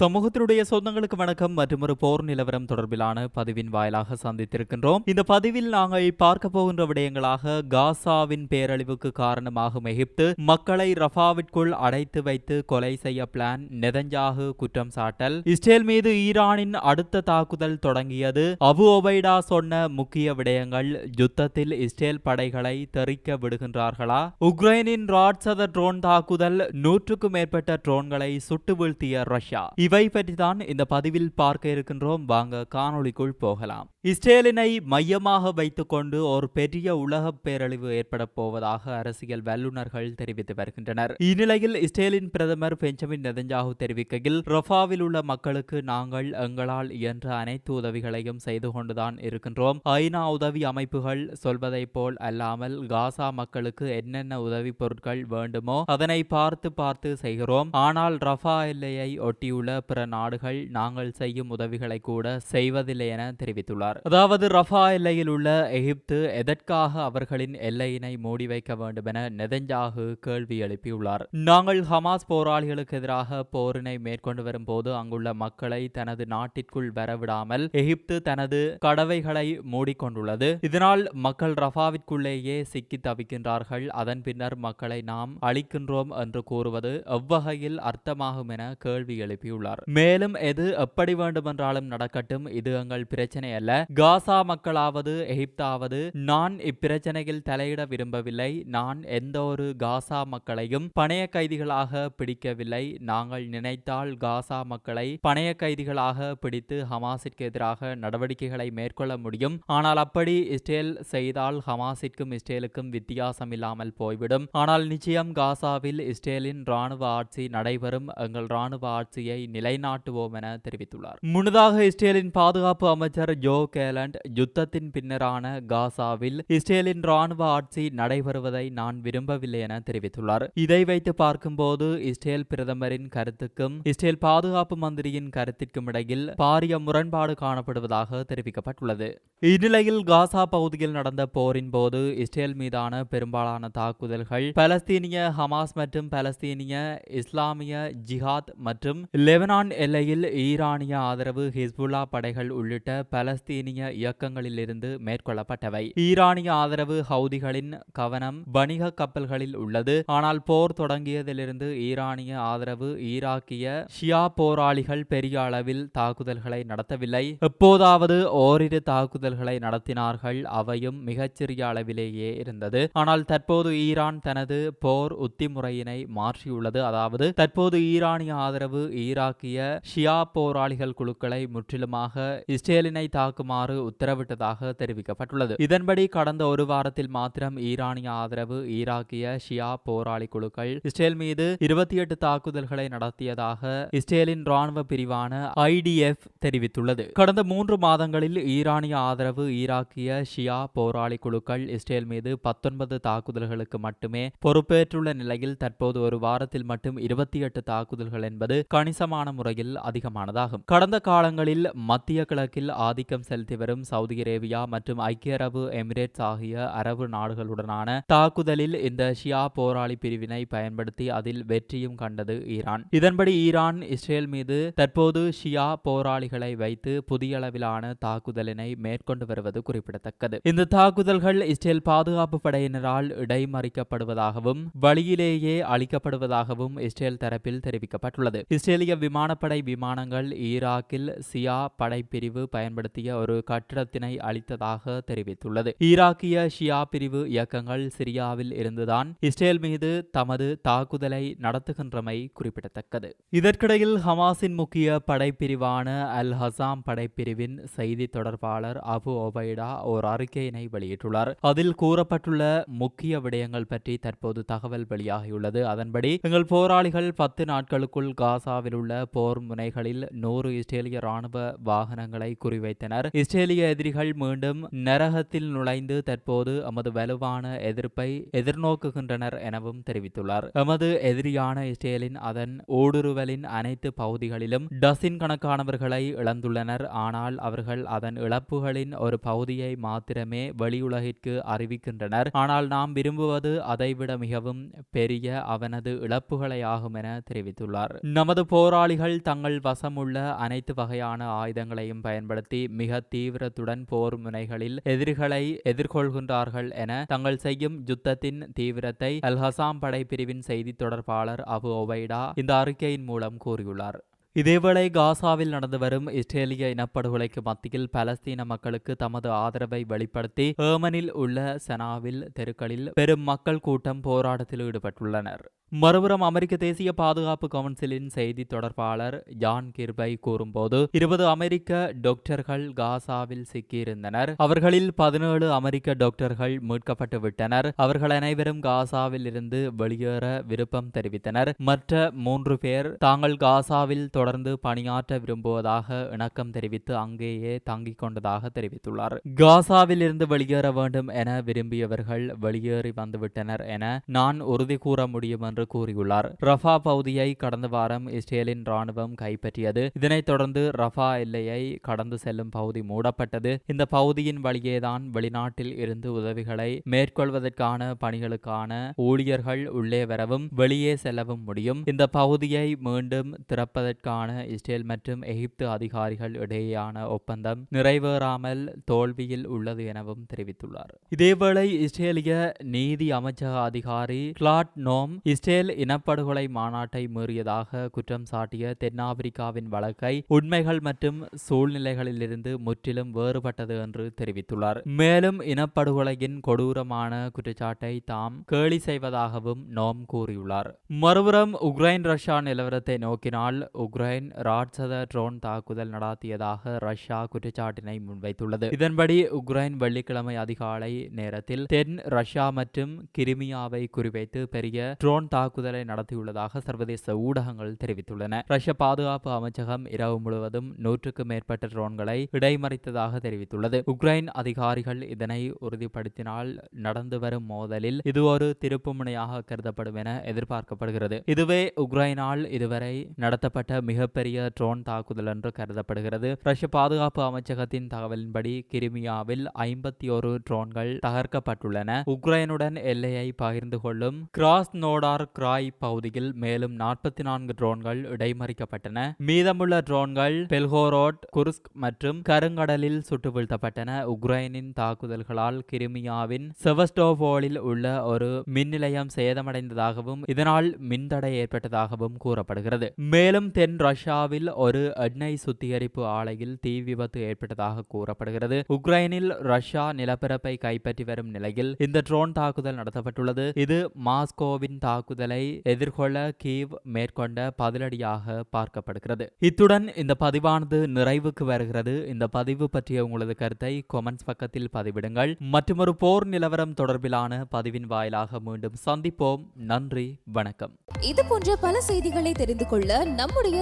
சமூகத்தினுடைய சொந்தங்களுக்கு வணக்கம். மற்றும் ஒரு போர் நிலவரம் தொடர்பிலான பதிவின் வாயிலாக சந்தித்திருக்கின்றோம். இந்த பதிவில் நாங்கள் பார்க்க போகின்ற விடயங்களாக காசாவின் பேரழிவுக்கு காரணமாகும் எகிப்து மக்களை ரஃபாவிற்குள் அடைத்து வைத்து கொலை செய்ய பிளான் நெதஞ்சாகு குற்றம் சாட்டல். இஸ்ரேல் மீது ஈரானின் அடுத்த தாக்குதல் தொடங்கியது. அபு ஒபைடா சொன்ன முக்கிய விடயங்கள் யுத்தத்தில் இஸ்ரேல் படைகளை தெறிக்க விடுகின்றார்களா? உக்ரைனின் ராட்சத ட்ரோன் தாக்குதல் நூற்றுக்கும் மேற்பட்ட ட்ரோன்களை சுட்டு வீழ்த்திய ரஷ்யா. இவை பற்றி தான் இந்த பதிவில் பார்க்க இருக்கின்றோம். வாங்க காணொளிக்குள் போகலாம். இஸ்ரேலினை மையமாக வைத்துக்கொண்டு ஒரு பெரிய உலக பேரழிவு ஏற்பட போவதாக அரசியல் வல்லுநர்கள் தெரிவித்து வருகின்றனர். இந்நிலையில் இஸ்ரேலின் பிரதமர் பெஞ்சமின் நெதஞ்சாகு தெரிவிக்கையில் ரஃபாவில் உள்ள மக்களுக்கு நாங்கள் எங்களால் இயன்ற அனைத்து உதவிகளையும் செய்து கொண்டுதான் இருக்கின்றோம். ஐநா உதவி அமைப்புகள் சொல்வதைப் போல் அல்லாமல் காசா மக்களுக்கு என்னென்ன உதவி பொருட்கள் வேண்டுமோ அதனை பார்த்து பார்த்து செய்கிறோம். ஆனால் ரஃபா எல்லையை ஒட்டியுள்ள பிற நாடுகள் நாங்கள் செய்யும் உதவிகளை கூட செய்வதில்லை என தெரிவித்துள்ளார். அதாவது ரஃபா எல்லையில் உள்ள எகிப்து எதற்காக அவர்களின் எல்லையினை மூடி வைக்க வேண்டும் என நெதஞ்சாகு கேள்வி எழுப்பியுள்ளார். நாங்கள் ஹமாஸ் போராளிகளுக்கு எதிராக போரினை மேற்கொண்டு வரும்போது அங்குள்ள மக்களை தனது நாட்டிற்குள் வரவிடாமல் எகிப்து தனது கடவைகளை மூடிக்கொண்டுள்ளது. இதனால் மக்கள் ரஃபாவிற்குள்ளேயே சிக்கி தவிக்கின்றார்கள். அதன் பின்னர் மக்களை நாம் அழிக்கின்றோம் என்று கூறுவது எவ்வகையில் அர்த்தமாகும் என கேள்வி எழுப்பியுள்ளார். மேலும் எது எப்படி வேண்டுமென்றாலும் நடக்கட்டும். இது எங்கள் பிரச்சனை அல்ல காசா மக்களாவது எகிப்தாவது நான் இப்பிரச்சனையில் தலையிட விரும்பவில்லை. நான் எந்த ஒரு காசா மக்களையும் பணைய கைதிகளாக பிடிக்கவில்லை. நாங்கள் நினைத்தால் காசா மக்களை பணைய கைதிகளாக பிடித்து ஹமாஸிற்கு எதிராக நடவடிக்கைகளை மேற்கொள்ள முடியும். ஆனால் அப்படி இஸ்ரேல் செய்தால் ஹமாஸிற்கும் இஸ்ரேலுக்கும் வித்தியாசம் இல்லாமல் போய்விடும். ஆனால் நிச்சயம் காசாவில் இஸ்ரேலின் ராணுவ ஆட்சி நடைபெறும். எங்கள் ராணுவ ஆட்சியை நிலைநாட்டுவோம் என தெரிவித்துள்ளார். முன்னதாக இஸ்ரேலின் பாதுகாப்பு அமைச்சர் ஜோ கேலண்ட் யுத்தத்தின் பின்னரான காசாவில் இஸ்ரேலின் ராணுவ ஆட்சி நடைபெறுவதை நான் விரும்பவில்லை என தெரிவித்துள்ளார். இதை வைத்து பார்க்கும்போது இஸ்ரேல் பிரதமரின் கருத்துக்கும் இஸ்ரேல் பாதுகாப்பு மந்திரியின் கருத்திற்கும் இடையில் பாரிய முரண்பாடு காணப்படுவதாக தெரிவிக்கப்பட்டுள்ளது. இந்நிலையில் காசா பகுதியில் நடந்த போரின் போது இஸ்ரேல் மீதான பெரும்பாலான தாக்குதல்கள் பலஸ்தீனிய ஹமாஸ் மற்றும் பலஸ்தீனிய இஸ்லாமிய ஜிஹாத் மற்றும் லெபனான் எல்லையில் ஈரானிய ஆதரவு ஹிஸ்புல்லா படைகள் உள்ளிட்ட பலஸ்தீன் பலஸ்தீனிய இயக்கங்களிலிருந்து மேற்கொள்ளப்பட்டவை. ஈரானிய ஆதரவு ஹவுதிகளின் கவனம் வணிக கப்பல்களில் உள்ளது. ஆனால் போர் தொடங்கியதிலிருந்து ஈரானிய ஆதரவு ஈராக்கிய ஷியா போராளிகள் பெரிய அளவில் தாக்குதல்களை நடத்தவில்லை. எப்போதாவது ஓரிரு தாக்குதல்களை நடத்தினார்கள். அவையும் மிகச்சிறிய அளவிலேயே இருந்தது. ஆனால் தற்போது ஈரான் தனது போர் உத்திமுறையினை மாற்றியுள்ளது. அதாவது தற்போது ஈரானிய ஆதரவு ஈராக்கிய ஷியா போராளிகள் குழுக்களை முற்றிலுமாக இஸ்ரேலினை தாக்குமாறு உத்தரவிட்டதாக தெரிவிக்கப்பட்டுள்ளது. இதன்படி கடந்த ஒரு வாரத்தில் மாத்திரம் ஈரானிய ஆதரவு ஈராக்கிய ஷியா போராளி குழுக்கள் இஸ்ரேல் மீது இருபத்தி எட்டு தாக்குதல்களை நடத்தியதாக இஸ்ரேலின் ராணுவ பிரிவான ஐடிஎஃப் தெரிவித்துள்ளது. கடந்த மூன்று மாதங்களில் ஈரானிய ஆதரவு ஈராக்கிய ஷியா போராளி குழுக்கள் இஸ்ரேல் மீது பத்தொன்பது தாக்குதல்களுக்கு மட்டுமே பொறுப்பேற்றுள்ள நிலையில் தற்போது ஒரு வாரத்தில் மட்டும் இருபத்தி எட்டு தாக்குதல்கள் என்பது கணிசமான முறையில் அதிகமானதாகும். கடந்த காலங்களில் மத்திய கிழக்கில் ஆதிக்கம் செலுத்தி வரும் சவுதி அரேபியா மற்றும் ஐக்கிய அரபு எமிரேட்ஸ் ஆகிய அரபு நாடுகளுடனான தாக்குதலில் இந்த ஷியா போராளி பிரிவினை பயன்படுத்தி அதில் வெற்றியும் கண்டது ஈரான். இதன்படி ஈரான் இஸ்ரேல் மீது தற்போது ஷியா போராளிகளை வைத்து புதிய அளவிலான தாக்குதலினை மேற்கொண்டு வருவது குறிப்பிடத்தக்கது. இந்த தாக்குதல்கள் இஸ்ரேல் பாதுகாப்பு படையினரால் இடைமறிக்கப்படுவதாகவும் வழியிலேயே அளிக்கப்படுவதாகவும் இஸ்ரேல் தரப்பில் தெரிவிக்கப்பட்டுள்ளது. இஸ்ரேலிய விமானப்படை விமானங்கள் ஈராக்கில் சியா படைப்பிரிவு பயன்படுத்திய ஒரு கட்டிடத்தினை அளித்ததாக தெரிவித்துள்ளது. ஈராக்கிய ஷியா பிரிவு இயக்கங்கள் சிரியாவில் இருந்துதான் இஸ்ரேல் மீது தமது தாக்குதலை நடத்துகின்றமை குறிப்பிடத்தக்கது. இதற்கிடையில் ஹமாஸின் முக்கிய படைப்பிரிவான அல் ஹசாம் படைப்பிரிவின் செய்தி தொடர்பாளர் அபு ஒபைடா ஓர் அறிக்கையினை வெளியிட்டுள்ளார். அதில் கூறப்பட்டுள்ள முக்கிய விடயங்கள் பற்றி தற்போது தகவல் வெளியாகியுள்ளது. அதன்படி எங்கள் போராளிகள் பத்து நாட்களுக்குள் காசாவில் உள்ள போர் முனைகளில் நூறு இஸ்ரேலிய ராணுவ வாகனங்களை குறிவைத்தனர். இஸ்ரேலிய எதிரிகள் மீண்டும் நரகத்தில் நுழைந்து தற்போது எமது வலுவான எதிர்ப்பை எதிர்நோக்குகின்றனர் எனவும் தெரிவித்துள்ளார். எமது எதிரியான இஸ்ரேலின் அதன் ஊடுருவலின் அனைத்து பகுதிகளிலும் டசின் கணக்கானவர்களை இழந்துள்ளனர். ஆனால் அவர்கள் அதன் இழப்புகளின் ஒரு பகுதியை மாத்திரமே வெளியுலகிற்கு அறிவிக்கின்றனர். ஆனால் நாம் விரும்புவது அதைவிட மிகவும் பெரிய அவனது இழப்புகளை ஆகும் என தெரிவித்துள்ளார். நமது போராளிகள் தங்கள் வசமுள்ள அனைத்து வகையான ஆயுதங்களையும் பயன்படுத்தி மிக தீவிரத்துடன் போர் முனைகளில் எதிரிகளை எதிர்கொள்கின்றார்கள் என தங்கள் செய்யும் யுத்தத்தின் தீவிரத்தை அல்ஹசாம் படைப்பிரிவின் செய்தி தொடர்பாளர் அபு ஒபைடா இந்த அறிக்கையின் மூலம் கூறியுள்ளார். இதேவேளை காசாவில் நடந்து வரும் இஸ்ரேலிய இனப்படுகொலைக்கு மத்தியில் பலஸ்தீன மக்களுக்கு தமது ஆதரவை வெளிப்படுத்தி ஏமனில் உள்ள செனாவில் தெருக்களில் பெரும் மக்கள் கூட்டம் போராட்டத்தில் ஈடுபட்டுள்ளனர். மறுபுறம் அமெரிக்க தேசிய பாதுகாப்பு கவுன்சிலின் செய்தி தொடர்பாளர் ஜான் கிர்பை கூறும்போது இருபது அமெரிக்க டாக்டர்கள் காசாவில் சிக்கியிருந்தனர். அவர்களில் பதினேழு அமெரிக்க டாக்டர்கள் மீட்கப்பட்டு விட்டனர். அவர்கள் அனைவரும் காசாவில் இருந்து வெளியேற விருப்பம் தெரிவித்தனர். மற்ற மூன்று பேர் தாங்கள் காசாவில் தொடர்ந்து பணியாற்ற விரும்புவதாக இணக்கம் தெரிவித்து அங்கேயே தங்கிக் கொண்டதாக தெரிவித்துள்ளார். காசாவில் இருந்து வெளியேற வேண்டும் என விரும்பியவர்கள் வெளியேறி வந்துவிட்டனர் என நான் உறுதி கூற முடியும் என்று கூறியுள்ளார். ரஃபா பகுதியை கடந்த வாரம் இஸ்ரேலின் ராணுவம் கைப்பற்றியது. இதனைத் தொடர்ந்து ரஃபா எல்லையை கடந்து செல்லும் பகுதி மூடப்பட்டது. இந்த பகுதியின் வழியேதான் வெளிநாட்டில் இருந்து உதவிகளை மேற்கொள்வதற்கான பணிகளுக்கான ஊழியர்கள் உள்ளே வரவும் வெளியே செல்லவும் முடியும். இந்த பகுதியை மீண்டும் திறப்பதற்கான இஸ்ரேல் மற்றும் எகிப்து அதிகாரிகள் இடையேயான ஒப்பந்தம் நிறைவேறாமல் தோல்வியில் உள்ளது எனவும் தெரிவித்துள்ளார். இதேவேளை இஸ்ரேலிய நீதி அமைச்சக அதிகாரி கிளாட் நோம் இஸ்ரேல் இனப்படுகொலை மாநாட்டை மீறியதாக குற்றம் சாட்டிய தென்னாப்பிரிக்காவின் வழக்கை உண்மைகள் மற்றும் சூழ்நிலைகளிலிருந்து முற்றிலும் வேறுபட்டது என்று தெரிவித்துள்ளார். மேலும் இனப்படுகொலையின் கொடூரமான குற்றச்சாட்டை தாம் கேலி செய்வதாகவும் நோம் கூறியுள்ளார். மறுபுறம் உக்ரைன் ரஷ்யா நிலவரத்தை நோக்கினால் உக்ரைன் உக்ரைன் ராட்சத ட்ரோன் தாக்குதல் நடாத்தியதாக ரஷ்யா குற்றச்சாட்டினை முன்வைத்துள்ளது. இதன்படி உக்ரைன் வெள்ளிக்கிழமை அதிகாலை நேரத்தில் தென் ரஷ்யா மற்றும் கிரிமியாவை குறிவைத்து பெரிய ட்ரோன் தாக்குதலை நடத்தியுள்ளதாக சர்வதேச ஊடகங்கள் தெரிவித்துள்ளன. ரஷ்ய பாதுகாப்பு அமைச்சகம் இரவு முழுவதும் நூற்றுக்கும் மேற்பட்ட ட்ரோன்களை இடைமறித்ததாக தெரிவித்துள்ளது. உக்ரைன் அதிகாரிகள் இதனை உறுதிப்படுத்தினால் நடந்து வரும் மோதலில் இது ஒரு திருப்புமுனையாக கருதப்படும் என எதிர்பார்க்கப்படுகிறது. இதுவே உக்ரைனால் இதுவரை நடத்தப்பட்ட மிகப்பெரிய ட்ரோன் தாக்குதல் என்று கருதப்படுகிறது. ரஷ்ய பாதுகாப்பு அமைச்சகத்தின் தகவலின்படி கிரிமியாவில் ஐம்பத்தி ஒரு ட்ரோன்கள் தகர்க்கப்பட்டுள்ளன. உக்ரைனுடன் எல்லையை பகிர்ந்து கொள்ளும் கிராஸ் நோடார் கிராய் பகுதியில் மேலும் நாற்பத்தி நான்கு ட்ரோன்கள் இடைமறிக்கப்பட்டன. மீதமுள்ள ட்ரோன்கள் பெல்கோரோட் குர்ஸ்க் மற்றும் கருங்கடலில் சுட்டு வீழ்த்தப்பட்டன உக்ரைனின் தாக்குதல்களால் கிரிமியாவின் செவஸ்டோபோலில் உள்ள ஒரு மின் நிலையம் சேதமடைந்ததாகவும் இதனால் மின்தடை ஏற்பட்டதாகவும் கூறப்படுகிறது. மேலும் தென் ரஷ்யாவில் ஒரு எண்ணெய் சுத்திகரிப்பு ஆலையில் தீ விபத்து ஏற்பட்டதாக கூறப்படுகிறது. உக்ரைனில் ரஷ்யா நிலப்பரப்பை கைப்பற்றி வரும் நிலையில் இந்த ட்ரோன் தாக்குதல் நடத்தப்பட்டுள்ளது. இது மாஸ்கோவின் தாக்குதலை எதிர்கொள்ள கீவ் மேற்கொண்ட பதிலடியாக பார்க்கப்படுகிறது. இத்துடன் இந்த பதிவானது நிறைவுக்கு வருகிறது. இந்த பதிவு பற்றிய உங்களது கருத்தை கொமெண்ட்ஸ் பக்கத்தில் பதிவிடுங்கள். மற்றொரு போர் நிலவரம் தொடர்பிலான பதிவின் வாயிலாக மீண்டும் சந்திப்போம். நன்றி வணக்கம். இது போன்ற பல செய்திகளை தெரிந்து கொள்ள நம்முடைய